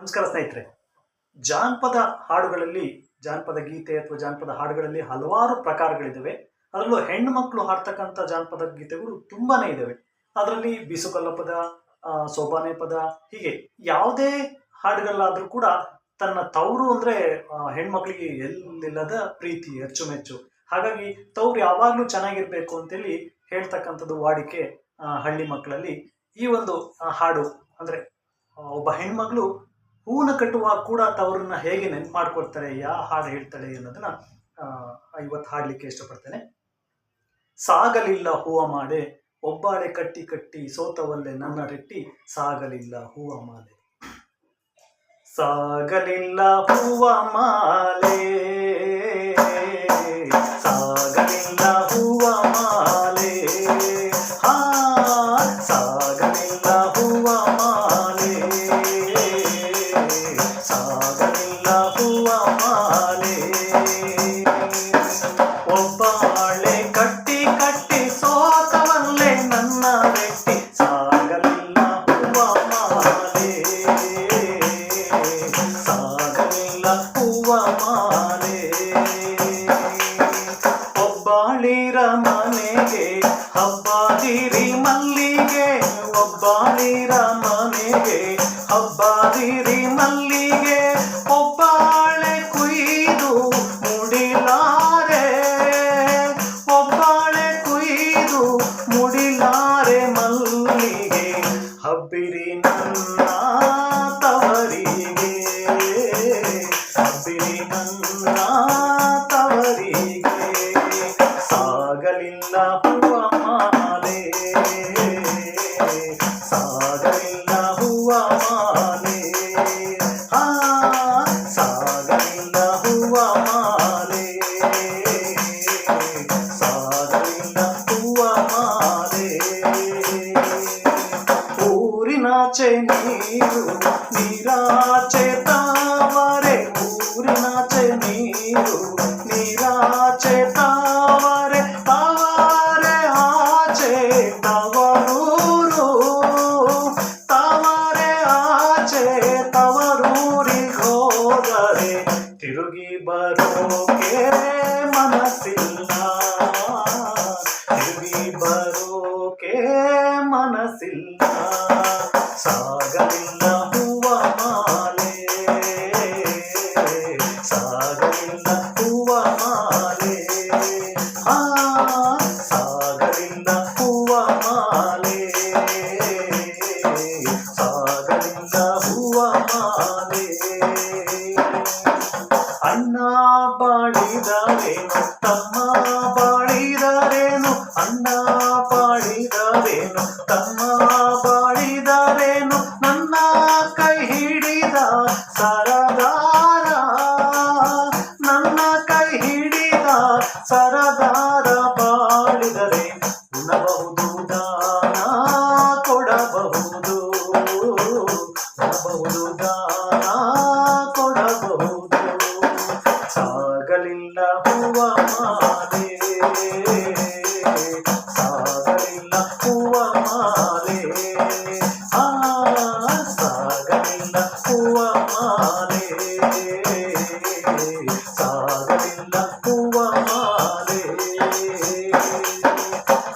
ನಮಸ್ಕಾರ ಸ್ನೇಹಿತರೆ. ಜಾನಪದ ಹಾಡುಗಳಲ್ಲಿ, ಜಾನಪದ ಗೀತೆ ಅಥವಾ ಜಾನಪದ ಹಾಡುಗಳಲ್ಲಿ ಹಲವಾರು ಪ್ರಕಾರಗಳಿದ್ದಾವೆ. ಅದರಲ್ಲೂ ಹೆಣ್ಣು ಮಕ್ಕಳು ಹಾಡ್ತಕ್ಕಂಥ ಜಾನಪದ ಗೀತೆಗಳು ತುಂಬಾನೇ ಇದ್ದಾವೆ. ಅದರಲ್ಲಿ ಬೀಸುಕಲ್ಲ ಪದ ಸೋಬಾನೆ ಪದ, ಹೀಗೆ ಯಾವುದೇ ಹಾಡುಗಳಾದರೂ ಕೂಡ ತನ್ನ ತವರು ಅಂದ್ರೆ ಹೆಣ್ಮಕ್ಳಿಗೆ ಎಲ್ಲಿಲ್ಲದ ಪ್ರೀತಿ ಅಚ್ಚುಮೆಚ್ಚು ಹಾಗಾಗಿ ತವರು ಯಾವಾಗಲೂ ಚೆನ್ನಾಗಿರ್ಬೇಕು ಅಂತೇಳಿ ಹೇಳ್ತಕ್ಕಂಥದ್ದು ವಾಡಿಕೆ ಹಳ್ಳಿ ಮಕ್ಕಳಲ್ಲಿ ಈ ಒಂದು ಹಾಡು ಅಂದ್ರೆ ಒಬ್ಬ ಹೆಣ್ಮಗಳು ಹೂವನ್ನ ಕಟ್ಟುವಾಗ ಕೂಡ ತವರನ್ನ ಹೇಗೆ ನೆನ್ಪು ಮಾಡ್ಕೊಳ್ತಾರೆ ಯಾ ಹಾಡು ಹೇಳ್ತಾಳೆ ಅನ್ನೋದನ್ನ ಇವತ್ತು ಹಾಡ್ಲಿಕ್ಕೆ ಇಷ್ಟಪಡ್ತೇನೆ. ಸಾಗಲಿಲ್ಲ ಹೂವ ಮಾಡೆ ಒಬ್ಬಾಳೆ ಕಟ್ಟಿ ಕಟ್ಟಿ ಸೋತವಲ್ಲೇ ನನ್ನ ರೆಟ್ಟಿ, ಸಾಗಲಿಲ್ಲ ಹೂವ ಮಾಲೆ. ಸಾಗಲಿಲ್ಲ ಹೂವ ಮಾಲೆ ಮಾಲೆ ಒಬ್ಬಾಳಿರ ಮನೆಗೆ ಹಬ್ಬದಿರಿ ಮಲ್ಲಿಗೆ ಒಬ್ಬಾಳಿರ ಮನೆಗೆ ಹಬ್ಬದಿರಿ ಮಲ್ಲಿಗೆ ನೀರು ನೀರಾಚೆ ತಾವರೆ ಊರಿನಾಚೆ ನೀರು ನೀರಾಚೆ ತಾವರೆ ತಾವರೆ ಆಚೆ ತವರೂರು ತಾವರೆ ಆಚೆ ತವರೂರಿಗೋದರೆ ತಿರುಗಿ ಬರೋಕೆ ಮನಸ್ಸಿಲ್ಲ ತಿರುಗಿ ಬರೋಕೆ ಮನಸ್ಸಿಲ್ಲ ಸಾಗಲಿಲ್ಲ ಅಣ್ಣ ಬಾಳಿದರೇನು ತಮ್ಮ ಪಾಡಿದರೇನು ಅಣ್ಣ ಪಾಡಿದರೇನು ತಮ್ಮ ಪಾಡಿದರೇನು ನನ್ನ ಕೈ ಹಿಡಿದ ಸರದಾರ. ನನ್ನ ಕೈ ಹಿಡಿದ ಸರದಾರ ಪಾಡಿದರೆ ಉಣಬಹುದು.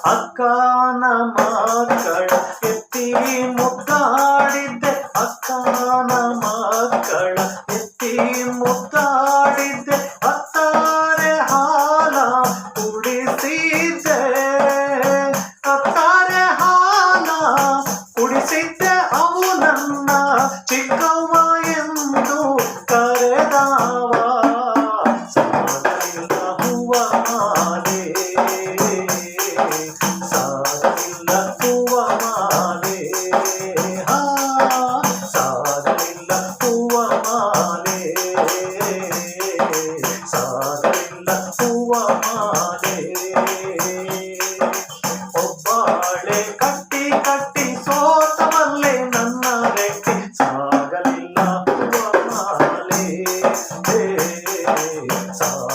ಅಕ್ಕನ ಮಕ್ಕಳ ಎತ್ತಿ ಮುದ್ದಾಡಿದ್ದೆ ಅಕ್ಕನ ಮಕ್ಕಳ ಎತ್ತಿ ಮುದ್ದಾಡಿದ್ದೆ. ಸಾಗಲಿಲ್ಲ